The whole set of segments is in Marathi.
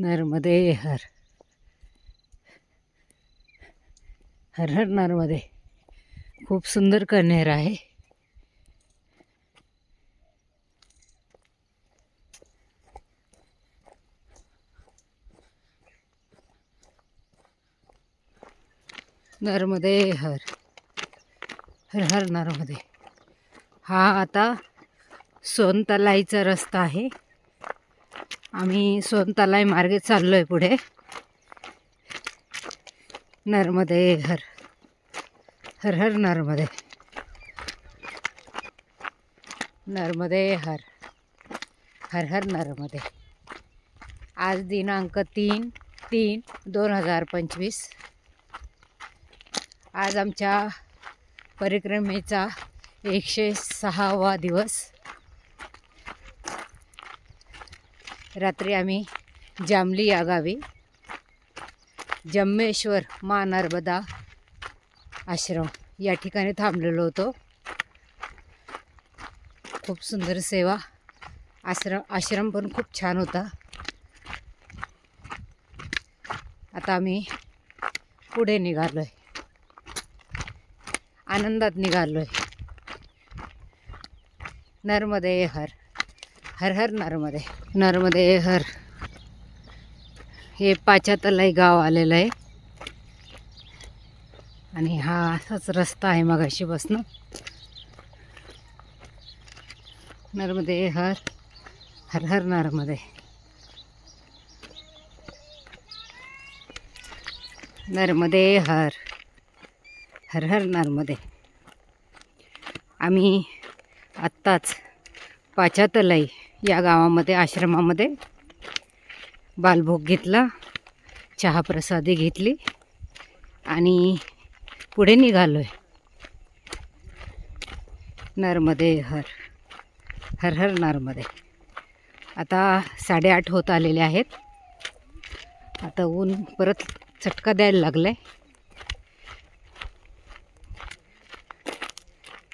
नर्मदे हर। हर हर नर्मदे। खूप सुंदर कन्हेर आहे। नर्मदे हर। हर हर नर्मदे। हा आता सोनतलाईचा रस्ता आहे। आम्ही सोनतलाई मार्गे चाललो आहे पुढे. नर्मदे हर हर हर नर्मदे. नर्मदे हर हर हर नर्मदे. आज दिनांक तीन तीन दोन हजार पंचवीस. आज आमच्या परिक्रमेचा एकशे सहावा दिवस. रात्री आम्ही जांभली या गावी. जम्मेश्वर मा नर्मदा आश्रम या ठिकाणी थांबलेलो होतो. खूप सुंदर सेवा. आश्रम आश्रम पण खूप छान होता. आता आम्ही पुढे निघालो आहे आनंदात निघालो आहे नर्मदे हर. हर हर नर्मदे नर्मदे हर. हे पाच्यातलाई गाव आलेलं आहे. आणि हा असाच रस्ता आहे मगाशी बसणं नर्मदे हर हर हर नर्मदे नर्मदे हर हर हर नर्मदे आम्ही आत्ताच पाचातलाई या गावामध्ये आश्रमामध्ये बालभोग घेतला चहा प्रसादी घेतली आणि पुढे निघालो आहे नर्मदे हर हर हर नर्मदे. आता साडेआठ होत आलेले आहेत. आता ऊन परत चटका द्यायला लागला आहे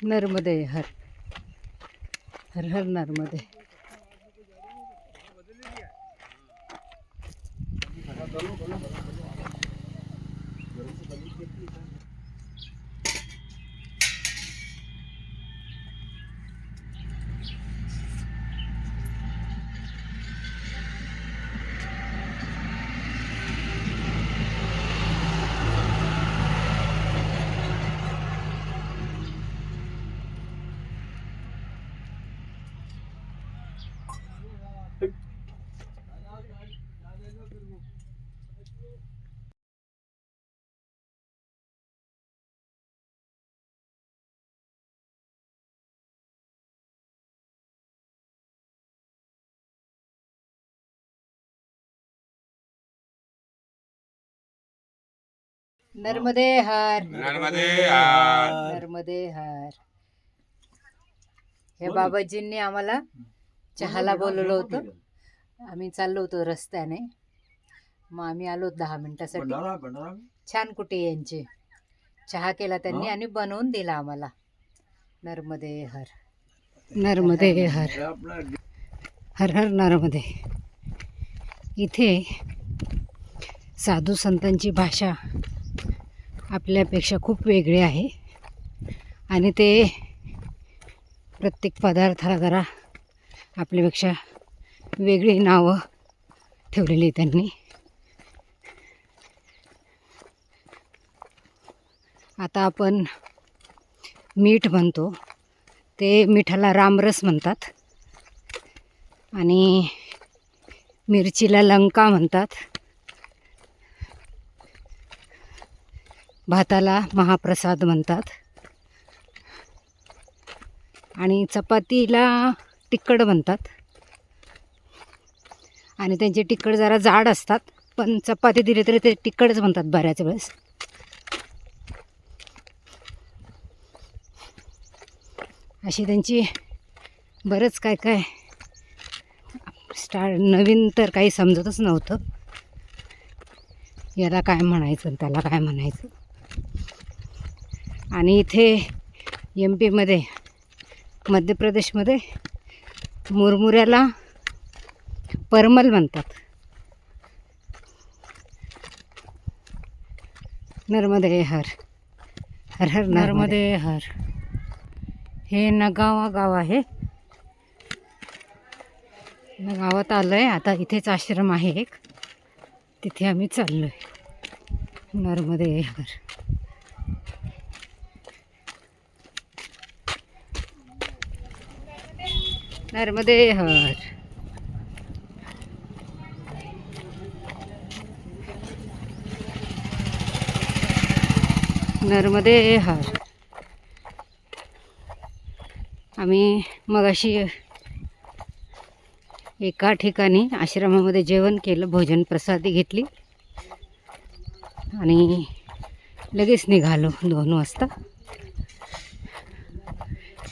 नर्मदे हर हर हर नर्मदे. Kalau kalau kalau kalau. Jangan sebaliknya kita. नर्मदे हर. नर्मदे हर. नर्मदे हर. हे बाबाजींनी आम्हाला चहाला बोलवलं होतं. आम्ही चाललो होतो रस्त्याने. मग आम्ही आलो दहा मिनिटासाठी. छान कुठे यांचे. चहा केला त्यांनी आणि बनवून दिला आम्हाला. नर्मदे हर. नर्मदे हर. हर हर नर्मदे. इथे साधू संतांची भाषा आपल्यापेक्षा खूप वेगळे आहे. आणि ते प्रत्येक पदार्थाला जरा आपल्यापेक्षा वेगळी नावं ठेवलेली त्यांनी. आता आपण मीठ म्हणतो. ते मिठाला रामरस म्हणतात. आणि मिरचीला लंका म्हणतात. भाताला महाप्रसाद म्हणतात. आणि चपातीला तिखट म्हणतात. आणि त्यांचे तिखट जरा जाड असतात पण चपाती दिली तरी ते तिखटच म्हणतात बऱ्याच वेळेस. अशी त्यांची बरंच काय काय स्टार नवीन तर काही समजतच नव्हतं. याला काय म्हणायचं त्याला काय म्हणायचं? आणि इथे एम पीमध्ये मध्य प्रदेशमध्ये मुरमुऱ्याला परमल म्हणतात. नर्मदे हर हर हर नर्मदे. हर. हे नगावा गाव आहे. गावात आलं आहे आता इथेच आश्रम आहे एक. तिथे आम्ही चाललो आहे नर्मदे हर. नर्मदे हर. नर्मदे हर. आम्ही मगाशी एका ठिकाणी आश्रमामध्ये जेवण केलं भोजन प्रसादी घेतली. आणि लगेच निघालो दोन वाजता.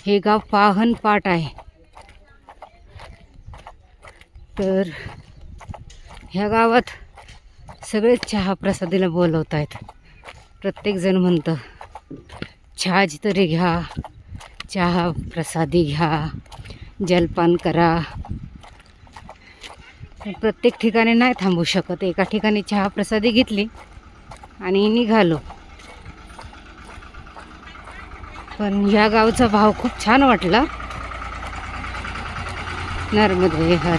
हे गाव पाहन पाट आहे. तर ह्या गावात सगळेच चहा प्रसादीला बोलवत आहेत प्रत्येकजण म्हणतं चहाच तरी घ्या चहा प्रसादी घ्या जलपान करा. प्रत्येक ठिकाणी नाही थांबू शकत. एका ठिकाणी चहा प्रसादी घेतली आणि निघालो. पण ह्या गावचा भाव खूप छान वाटला. नर्मदे हर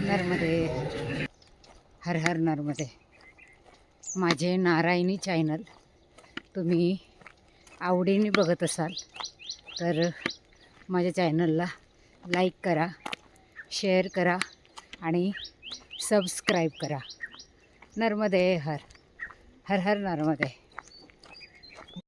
नर्मदे. हर हर नर्मदे. माझे नारायणी चॅनल तुम्ही आवडीने बघत असाल तर माझ्या चॅनलला लाईक करा शेअर करा आणि सबस्क्राईब करा. नर्मदे हर. हर हर नर्मदे.